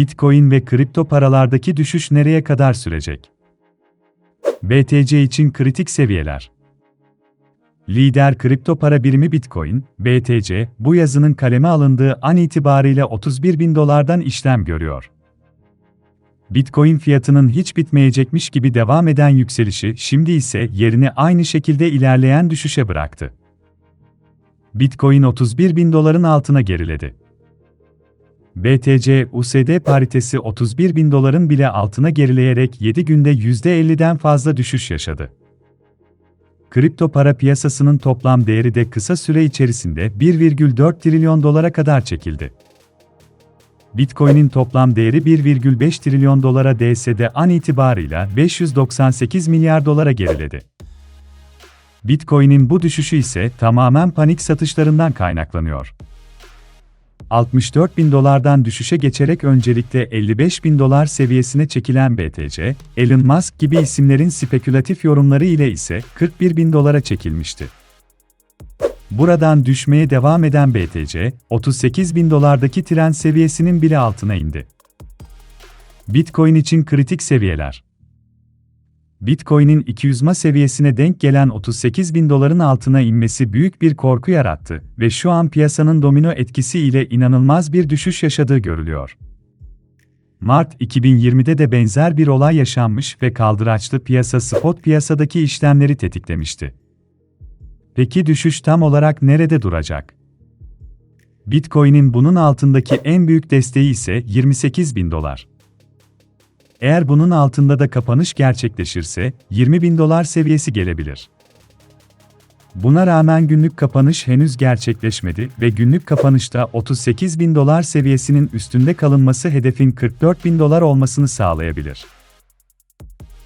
Bitcoin ve kripto paralardaki düşüş nereye kadar sürecek? BTC için kritik seviyeler. Lider kripto para birimi Bitcoin, BTC, bu yazının kaleme alındığı an itibariyle 31 bin dolardan işlem görüyor. Bitcoin fiyatının hiç bitmeyecekmiş gibi devam eden yükselişi şimdi ise yerini aynı şekilde ilerleyen düşüşe bıraktı. Bitcoin 31 bin doların altına geriledi. BTC USD paritesi 31 bin doların bile altına gerileyerek 7 günde %50'den fazla düşüş yaşadı. Kripto para piyasasının toplam değeri de kısa süre içerisinde 1,4 trilyon dolara kadar çekildi. Bitcoin'in toplam değeri 1,5 trilyon dolara değse de an itibarıyla 598 milyar dolara geriledi. Bitcoin'in bu düşüşü ise tamamen panik satışlarından kaynaklanıyor. 64 bin dolardan düşüşe geçerek öncelikle 55 bin dolar seviyesine çekilen BTC, Elon Musk gibi isimlerin spekülatif yorumları ile ise 41 bin dolara çekilmişti. Buradan düşmeye devam eden BTC, 38 bin dolardaki tren seviyesinin bile altına indi. Bitcoin için kritik seviyeler Bitcoin'in 200 ma seviyesine denk gelen 38 bin doların altına inmesi büyük bir korku yarattı ve şu an piyasanın domino etkisi ile inanılmaz bir düşüş yaşadığı görülüyor. Mart 2020'de de benzer bir olay yaşanmış ve kaldıraçlı piyasa spot piyasadaki işlemleri tetiklemişti. Peki düşüş tam olarak nerede duracak? Bitcoin'in bunun altındaki en büyük desteği ise 28 bin dolar. Eğer bunun altında da kapanış gerçekleşirse, 20 bin dolar seviyesi gelebilir. Buna rağmen günlük kapanış henüz gerçekleşmedi ve günlük kapanışta 38 bin dolar seviyesinin üstünde kalınması hedefin 44 bin dolar olmasını sağlayabilir.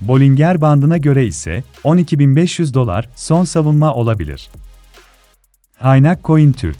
Bollinger bandına göre ise 12.500 dolar son savunma olabilir. Kaynak Coin Türk